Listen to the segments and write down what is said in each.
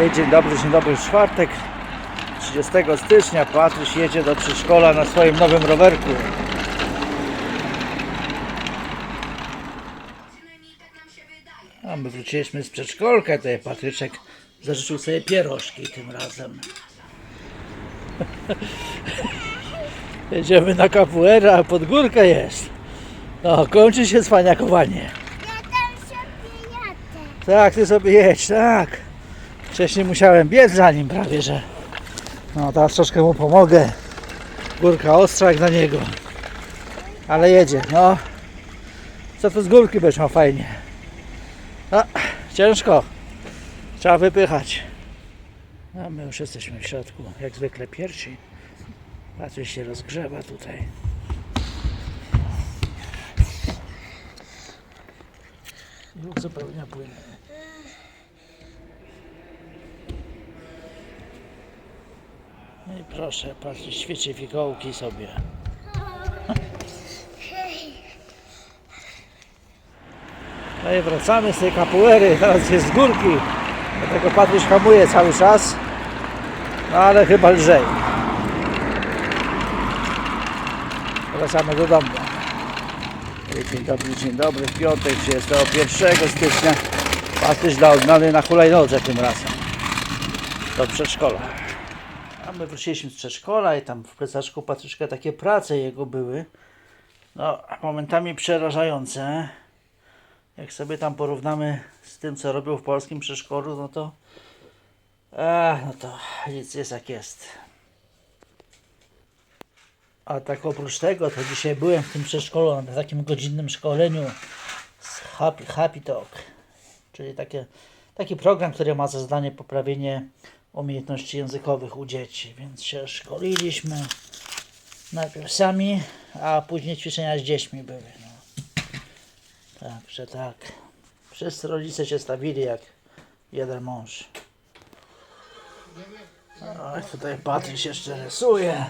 Ej, Dzień dobry, dzień dobry, czwartek 30 stycznia. Patryś jedzie do przedszkola na swoim nowym rowerku. A my wróciliśmy z przedszkolka, tutaj Patryczek zażyczył sobie pierożki tym razem. Jedziemy na kapuera, a pod górkę jest. No, kończy się cwaniakowanie. Ja tam sobie jadę. Tak, ty sobie jedź, tak. Wcześniej musiałem biec za nim prawie, że. No teraz troszkę mu pomogę. Górka ostra jak na niego. Ale jedzie, no. Co tu z górki będziesz miał fajnie. A, ciężko. Trzeba wypychać. A my już jesteśmy w środku, jak zwykle pierwsi. Patryś się rozgrzewa tutaj. I uzupełnia płyn. No i proszę, patrzcie, świeci fikołki sobie. No i wracamy z tej kapuery, teraz jest z górki. Dlatego Patryś hamuje cały czas. No ale chyba lżej. Wracamy do domu. Dzień dobry, dzień dobry. W piątek 31 stycznia. Patryś dla odmiany na hulajnodze tym razem. Do przedszkola. A my wróciliśmy z przedszkola i tam w plecaczku Patryczka takie prace jego były. No, momentami przerażające. Jak sobie tam porównamy z tym, co robił w polskim przedszkolu, no to. A, no to nic jest jak jest. A tak oprócz tego, to dzisiaj byłem w tym przedszkolu na takim godzinnym szkoleniu z Happy, Happy Talk, czyli takie, taki program, który ma za zadanie poprawienie umiejętności językowych u dzieci, więc się szkoliliśmy najpierw sami, a później ćwiczenia z dziećmi były. No. Także tak. Wszyscy rodzice się stawili jak jeden mąż. Oj, tutaj Patryś jeszcze rysuje.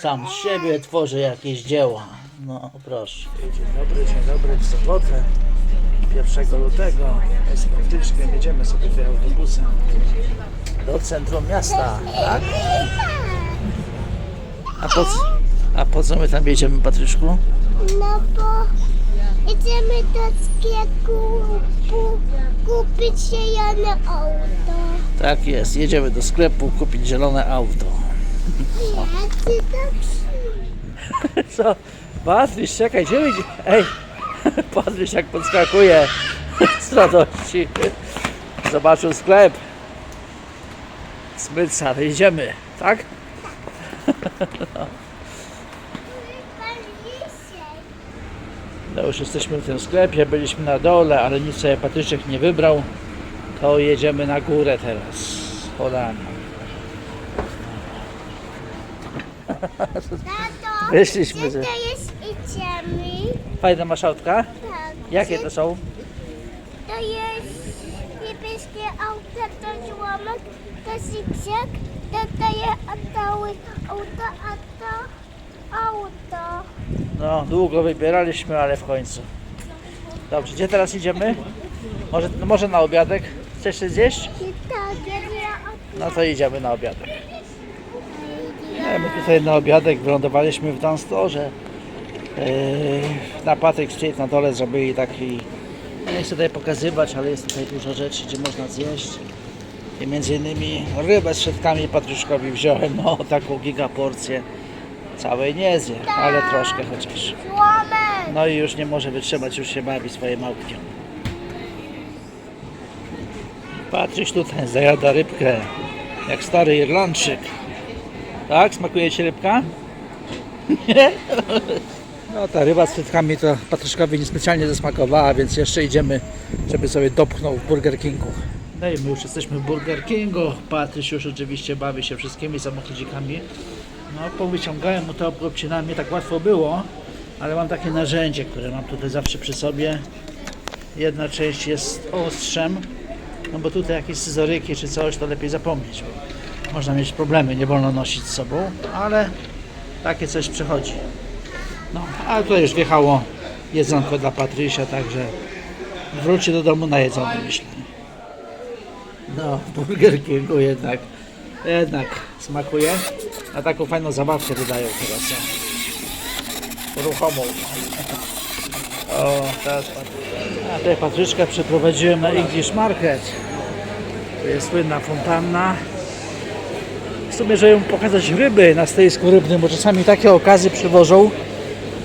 Sam z siebie tworzy jakieś dzieła. No proszę. Dzień dobry, dzień dobry, w sobotę 1 lutego Patyczkiem jedziemy sobie tutaj autobusem do centrum miasta, tak? A po, co- a po co my tam jedziemy, Patryczku? No bo idziemy do sklepu kupić zielone auto. Tak jest, jedziemy do sklepu kupić zielone auto. Ja ci to Co? Patryś, czekaj, gdzie? Ej, Patryś jak podskakuje z radości. Zobaczył sklep. Smyca, ale idziemy, tak? No już jesteśmy w tym sklepie, byliśmy na dole, ale nic sobie Patryczek nie wybrał. To jedziemy na górę teraz. Tato, Wyszliśmy gdzie to jest idziemy? Fajna masz autka? Tak. Jakie to są? To jest niebieskie auto, to złomek, to zigzag, to to jest auto, auto, a to auto. No, długo wybieraliśmy, ale w końcu. Dobrze, gdzie teraz idziemy? Może, no może na obiadek? Chcesz się zjeść? I tak, No to idziemy na obiadek. Nie, my tutaj na obiadek wylądowaliśmy w Dunstorze. Yy, na Patrick Street na dole zrobili taki... Nie chcę tutaj pokazywać, ale jest tutaj dużo rzeczy, gdzie można zjeść. I między innymi rybę z szczytkami Patryszkowi wziąłem, no taką gigaporcję. Całej nie zje, ale troszkę chociaż. No i już nie może wytrzymać, już się bawi swoim autkiem. Patryś tutaj zajada rybkę, jak stary Irlandczyk. Tak? Smakuje Ci rybka? Nie? No ta ryba z frytkami to Patryszkowi niespecjalnie zasmakowała, więc jeszcze idziemy, żeby sobie dopchnął w Burger Kingu. No i my już jesteśmy w Burger Kingu. Patryś już oczywiście bawi się wszystkimi samochodzikami. No powyciągałem mu to obcinałem, nie tak łatwo było, ale mam takie narzędzie, które mam tutaj zawsze przy sobie. Jedna część jest ostrzem, no bo tutaj jakieś scyzoryki czy coś, to lepiej zapomnieć, bo można mieć problemy, nie wolno nosić z sobą, ale takie coś przychodzi. No, a tutaj już wjechało jedzonko dla Patrysia, także wróci do domu najedzony, myślę. No, Burger Kingu jednak, jednak smakuje. A taką fajną zabawkę wydają teraz. O. Ruchomą. O, teraz Patryczka. A tutaj Patryczkę przeprowadziłem na English Market. Tu jest słynna fontanna. W sumie, żeby mu pokazać ryby na stoisku rybnym, bo czasami takie okazje przywożą,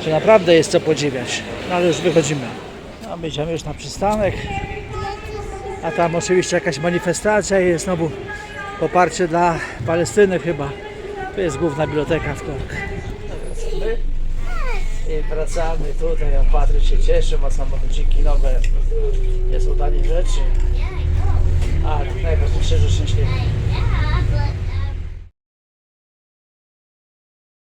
że naprawdę jest co podziwiać. No ale już wychodzimy. No, my idziemy już na przystanek. A tam oczywiście jakaś manifestacja i jest znowu poparcie dla Palestyny chyba. To jest główna biblioteka w Kork. I wracamy tutaj, a Patryk się cieszy, ma samochodziki nowe. Jest udanie rzeczy. A najważniejsze, że szczęśliwy.